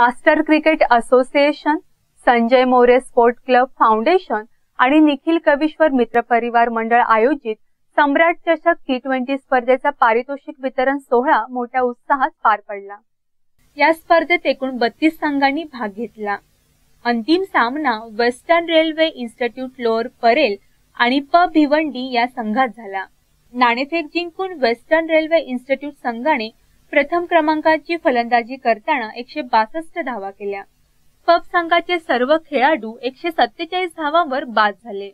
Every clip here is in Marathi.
Master cricket association Sanjay More sport club foundation आणि निखिल कविश्वर मित्र परिवार मंडळ आयोजित सम्राट चषक टी ट्वेंटी स्पर्धेचा पारितोषिक वितरण सोहळा मोठ्या उत्साहात पार पडला. या स्पर्धेत एकूण बत्तीस संघांनी भाग घेतला. अंतिम सामना western railway institute lower Parel आणि प भिवंडी या संघात झाला. नाणेफेक जिंकून वेस्टर्न रेल्वे इन्स्टिट्यूट संघाने प्रथम क्रमांकाची फलंदाजी करताना एकशे बासष्ट धावा केल्या. पब संघाचे सर्व खेळाडू एकशे सत्तेचाळीस धावांवर बाद झाले.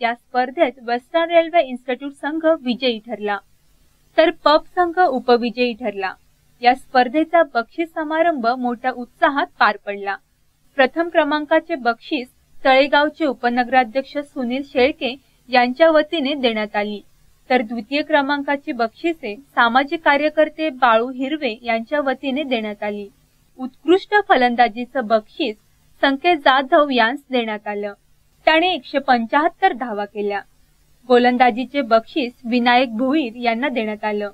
या स्पर्धेत वेस्टर्न रेल्वे इन्स्टिट्यूट संघ विजयी ठरला. तर पब संघ उपविजयी ठरला. या स्पर्धेचा बक्षीस समारंभ मोठ्या उत्साहात पार पडला. प्रथम क्रमांकाचे बक्षीस तळेगावचे उपनगराध्यक्ष सुनील शेळके यांच्या वतीने देण्यात आली. तर द्वितीय क्रमांकाची बक्षिसे सामाजिक कार्यकर्ते बाळू हिरवे यांच्या वतीने देण्यात आली. उत्कृष्ट फलंदाजीचं बक्षीस संकेत जाधव यांस देण्यात आलं. त्याने एकशे पंचाहत्तर धावा केल्या. गोलंदाजीचे बक्षीस विनायक भोईर यांना देण्यात आलं.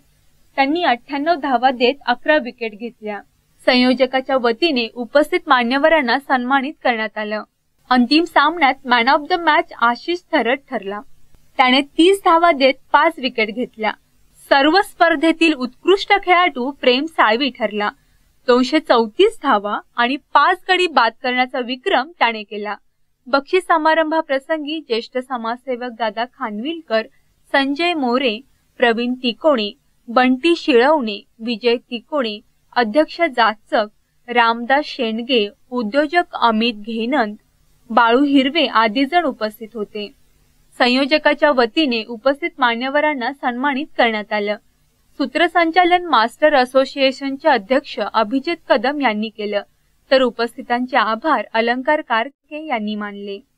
त्यांनी अठ्ठ्याण्णव धावा देत अकरा विकेट घेतल्या. संयोजकाच्या वतीने उपस्थित मान्यवरांना सन्मानित करण्यात आलं. अंतिम सामन्यात man of the match Ashish थरट ठरला. त्याने तीस धावा देत पाच विकेट घेतल्या. सर्व स्पर्धेतील उत्कृष्ट खेळाडू प्रेम साळवी ठरला. दोनशे चौतीस धावा आणि पाच गडी बाद करण्याचा विक्रम त्याने केला. बक्षीस समारंभाप्रसंगी ज्येष्ठ समाजसेवक दादा खानविलकर संजय मोरे प्रवीण तिकोणे बंटी शिळवणे विजय तिकोणे अध्यक्ष जाचक रामदास शेंडगे उद्योजक अमित घेनंद बाळू हिरवे आदी जण उपस्थित होते. संयोजकाच्या वतीने उपस्थित मान्यवरांना सन्मानित करण्यात आलं. सूत्रसंचालन मास्टर असोसिएशनचे अध्यक्ष अभिजित कदम यांनी केलं. तर उपस्थितांचे आभार अलंकार कारके यांनी मानले.